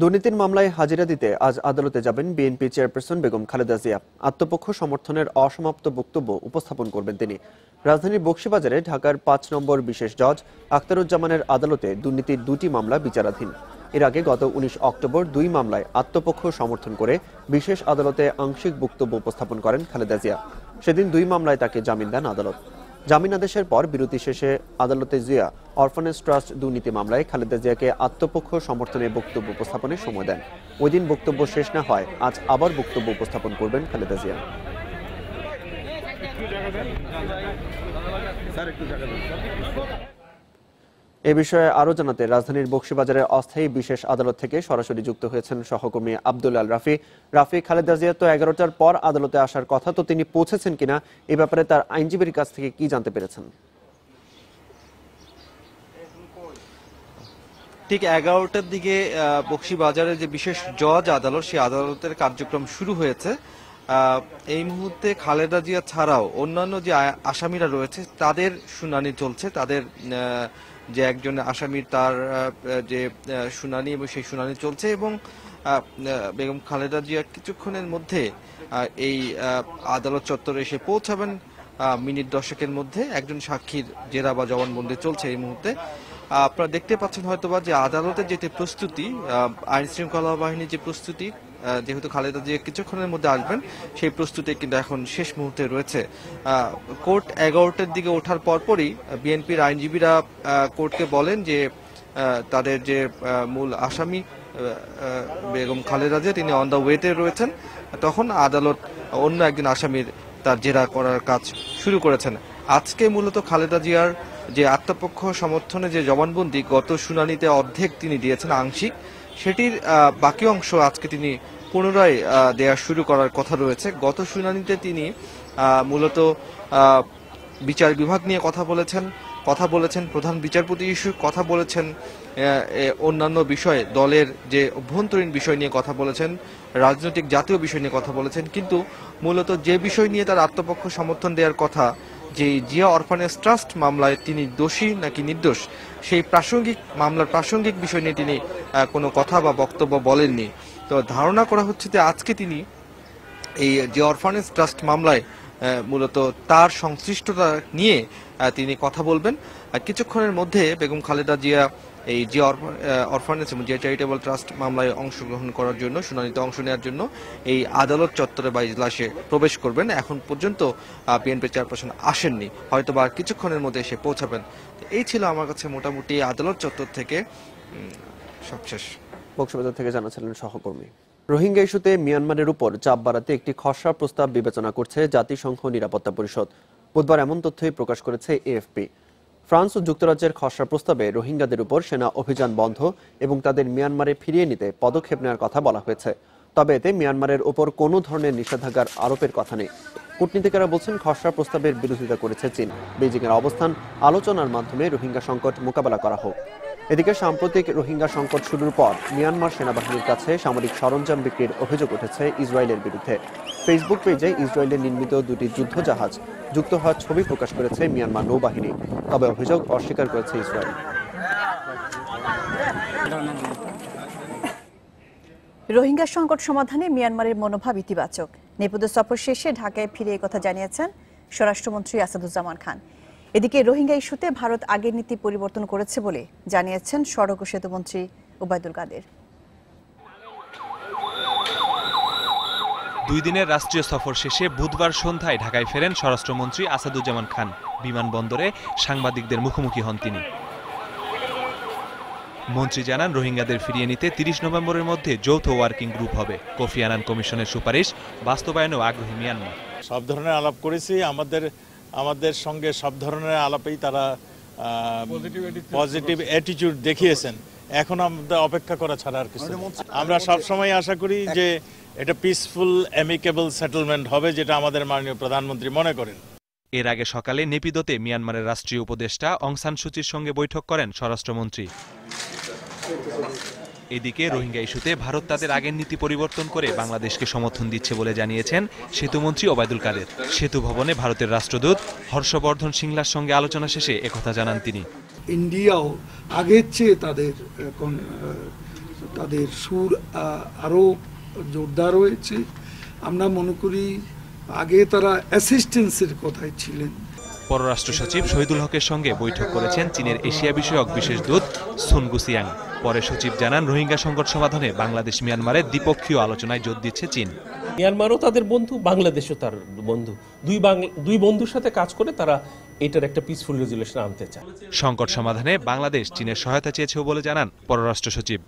দুর্নীতির মামলায় হাজিরা দিতে আজ আদালতে যাবেন বিএনপি চেয়ারপারসন বেগম খালেদা জিয়া। আত্মপক্ষ সমর্থনের অসমাপ্ত বক্তব্য উপস্থাপন করবেন তিনি। রাজধানীর বক্সিবাজারে ঢাকার পাঁচ নম্বর বিশেষ জজ আখতারুজ্জামানের আদালতে দুর্নীতির দুটি মামলা বিচারাধীন। এর আগে গত উনিশ অক্টোবর দুই মামলায় আত্মপক্ষ সমর্থন করে বিশেষ আদালতে আংশিক বক্তব্য উপস্থাপন করেন খালেদা জিয়া। সেদিন দুই মামলায় তাকে জামিন দেন আদালত। জামিন আদেশের পর বিরতি শেষে আদালতে জিয়া অরফানেজ ট্রাস্ট দুর্নীতি মামলায় খালেদা জিয়াকে আত্মপক্ষ সমর্থনে বক্তব্য উপস্থাপনের সময় দেন। ওই দিন বক্তব্য শেষ না হয়, আজ আবার বক্তব্য উপস্থাপন করবেন খালেদা জিয়া। এ বিষয়ে আরও জানাতে রাজধানীর বক্সিবাজারের অস্থায়ী বিশেষ আদালত থেকে সরাসরি যুক্ত হয়েছেন সহকর্মী আব্দুল আল রাফি। রাফি খালেদা জিয়া তো এগারোটার পর আদালতে আসার কথা, তো তিনি পৌঁছেছেন কিনা এ ব্যাপারে তার আইনজীবীর কাছ থেকে কি জানতে পেরেছেন? ঠিক এগারোটার দিকে বকশীবাজারের যে বিশেষ জজ আদালত, সেই আদালতের কার্যক্রম শুরু হয়েছে। এই মুহূর্তে খালেদা জিয়া ছাড়াও অন্যান্য যে আসামিরা রয়েছে, তাদের শুনানি চলছে। তাদের যে একজন আসামির তার যে শুনানি এবং সেই শুনানি চলছে এবং বেগম খালেদা জিয়া কিছুক্ষণের মধ্যে এই আদালত চত্বরে এসে পৌঁছাবেন মিনিট দশকের মধ্যে একজন সাক্ষীর জেরা বা জবানবন্দি চলছে এই মুহূর্তে। আপনারা দেখতে পাচ্ছেন হয়তোবা যে আদালতের যেটি প্রস্তুতি আইন শৃঙ্খলা বাহিনীর যে প্রস্তুতি যেহেতু খালেদা জিয়া কিছুক্ষণের মধ্যে আসবেন, সেই প্রস্তুতি কিন্তু এখন শেষ মুহূর্তে রয়েছে। কোর্ট এগারোটার দিকে ওঠার পরপরই বিএনপির আইনজীবীরা কোর্টকে বলেন যে তাদের যে মূল আসামি বেগম খালেদা জিয়া, তিনি অন দ্য ওয়েতে রয়েছেন। তখন আদালত অন্য একজন আসামির তার জেরা করার কাজ শুরু করেছেন। আজকে মূলত খালেদা জিয়ার যে আত্মপক্ষ সমর্থনে যে জবানবন্দি, গত শুনানিতে অর্ধেক তিনি দিয়েছেন আংশিক। সেটির বাকি অংশ আজকে তিনি পুনরায় দেয়া শুরু করার কথা রয়েছে। গত শুনানিতে তিনি মূলত বিচার বিভাগ নিয়ে কথা বলেছেন কথা বলেছেন প্রধান বিচারপতি ইস্যু, কথা বলেছেন অন্যান্য বিষয়ে, দলের যে অভ্যন্তরীণ বিষয় নিয়ে কথা বলেছেন, রাজনৈতিক জাতীয় বিষয় নিয়ে কথা বলেছেন, কিন্তু মূলত যে বিষয় নিয়ে তার আত্মপক্ষ সমর্থন দেওয়ার কথা, যে জিয়া অরফানেজ ট্রাস্ট মামলায় তিনি দোষী নাকি নির্দোষ, সেই প্রাসঙ্গিক, মামলার প্রাসঙ্গিক বিষয় নিয়ে তিনি কোনো কথা বা বক্তব্য বলেননি। তো ধারণা করা হচ্ছে যে আজকে তিনি এই যে অরফানেজ ট্রাস্ট মামলায় মূলত তার সংশ্লিষ্টতা নিয়ে তিনি কথা বলবেন। কিছুক্ষণের মধ্যে বেগম খালেদা জিয়া এই যে অরফানেজ এবং যে চ্যারিটেবল ট্রাস্ট মামলায় অংশগ্রহণ করার জন্য, শুনানিতে অংশ নেওয়ার জন্য এই আদালত চত্বরে বা ইজলাসে প্রবেশ করবেন। এখন পর্যন্ত বিএনপি চেয়ারপারসন আসেননি। হয়তো বা কিছুক্ষণের মধ্যে এসে পৌঁছাবেন। এই ছিল আমার কাছে মোটামুটি আদালত চত্বর থেকে সবশেষ। বক্সবাজার থেকে জানাচ্ছিলেন সহকর্মী। রোহিঙ্গা ইস্যুতে মিয়ানমারের উপর চাপ বাড়াতে একটি খসড়া প্রস্তাব বিবেচনা করছে জাতিসংঘ নিরাপত্তা পরিষদ। বুধবার এমন তথ্যই প্রকাশ করেছে এএফপি। ফ্রান্স ও যুক্তরাজ্যের খসড়া প্রস্তাবে রোহিঙ্গাদের উপর সেনা অভিযান বন্ধ এবং তাদের মিয়ানমারে ফিরিয়ে নিতে পদক্ষেপ নেওয়ার কথা বলা হয়েছে। তবে এতে মিয়ানমারের উপর কোনো ধরনের নিষেধাজ্ঞার আরোপের কথা নেই। কূটনীতিকেরা বলছেন খসড়া প্রস্তাবের বিরোধিতা করেছে চীন। বেজিংয়ের অবস্থান আলোচনার মাধ্যমে রোহিঙ্গা সংকট মোকাবেলা করা হোক। এদিকে সাম্প্রতিক রোহিঙ্গা সংকট শুরুর পর মিয়ানমার সেনাবাহিনীর কাছে সামরিক সরঞ্জাম বিক্রির অভিযোগ উঠেছে ইসরায়েলের বিরুদ্ধে। ফেসবুক পেজে ইসরায়েলের নির্মিত দুটি যুদ্ধজাহাজ যুক্ত হওয়ার ছবি প্রকাশ করেছে মিয়ানমার নৌবাহিনী, তবে অভিযোগ অস্বীকার করেছে ইসরায়েল। রোহিঙ্গা সংকট সমাধানে মিয়ানমারের মনোভাব ইতিবাচক। নেপথ্য সফর শেষে ঢাকায় ফিরে কথা জানিয়েছেন স্বরাষ্ট্রমন্ত্রী আসাদুজ্জামান খান। এদিকে রোহিঙ্গা ইস্যুতে ভারত আগের নীতি পরিবর্তন করেছে বলে জানিয়েছেন সড়ক ও সেতুমন্ত্রী ওবায়দুল কাদের। দুই দিনের রাষ্ট্রীয় সফর শেষে বুধবার সন্ধ্যায় ঢাকায় ফেরেন স্বরাষ্ট্রমন্ত্রী আসাদুজ্জামান খান। বিমানবন্দরে সাংবাদিকদের মুখোমুখি হন তিনি। মন্ত্রী জানান রোহিঙ্গাদের ফিরিয়ে নিতে তিরিশ নভেম্বরের মধ্যে যৌথ ওয়ার্কিং গ্রুপ হবে। কোফি আনান কমিশনের সুপারিশ বাস্তবায়নেও আগ্রহী মিয়ানমার। সব ধরনের আলাপ করেছি আমাদের আমাদের সঙ্গে সব ধরনের আলাপেই তারা পজিটিভ অ্যাটিটিউড দেখিয়েছেন। এখন আমাদের অপেক্ষা করা ছাড়া আর কিছু আমরা সব সময় আশা করি যে এটা পিসফুল অ্যামিকেবল সেটেলমেন্ট হবে যেটা আমাদের মাননীয় প্রধানমন্ত্রী মনে করেন। এর আগে সকালে নেপিদোতে মিয়ানমারের রাষ্ট্রীয় উপদেষ্টা অং সান সুচির সঙ্গে বৈঠক করেন স্বরাষ্ট্রমন্ত্রী। এদিকে রোহিঙ্গা ইস্যুতে ভারত তাদের আগের নীতি পরিবর্তন করে বাংলাদেশকে সমর্থন দিচ্ছে বলে জানিয়েছেন সেতুমন্ত্রী ওবায়দুল কাদের। সেতু ভবনে ভারতের রাষ্ট্রদূত হর্ষবর্ধন সিংলার সঙ্গে আলোচনা শেষে একথা জানান তিনি। ইন্ডিয়াও আগের চেয়ে তাদের তাদের সুর আরও জোরদার হয়েছে। আমরা মনে করি আগে তারা অ্যাসিস্ট্যান্সের কথায় ছিলেন। পররাষ্ট্র সচিব শহীদুল হকের সঙ্গে বৈঠক করেছেন চীনের এশিয়া বিষয়ক বিশেষ দূত সুন গুসিয়াং। পরে সচিব জানান রোহিঙ্গা সংকট সমাধানে বাংলাদেশ মিয়ানমারের দ্বিপক্ষীয় আলোচনায় জোর দিচ্ছে চীন। মিয়ানমারও তাদের বন্ধু বাংলাদেশও তার বন্ধু। দুই বাংলা দুই বন্ধুর সাথে কাজ করে তারা এটার একটা পিসফুল রেজুলেশন আনতে চায়। সংকট সমাধানে বাংলাদেশ চীনের সহায়তা চেয়েছেও বলে জানান পররাষ্ট্র সচিব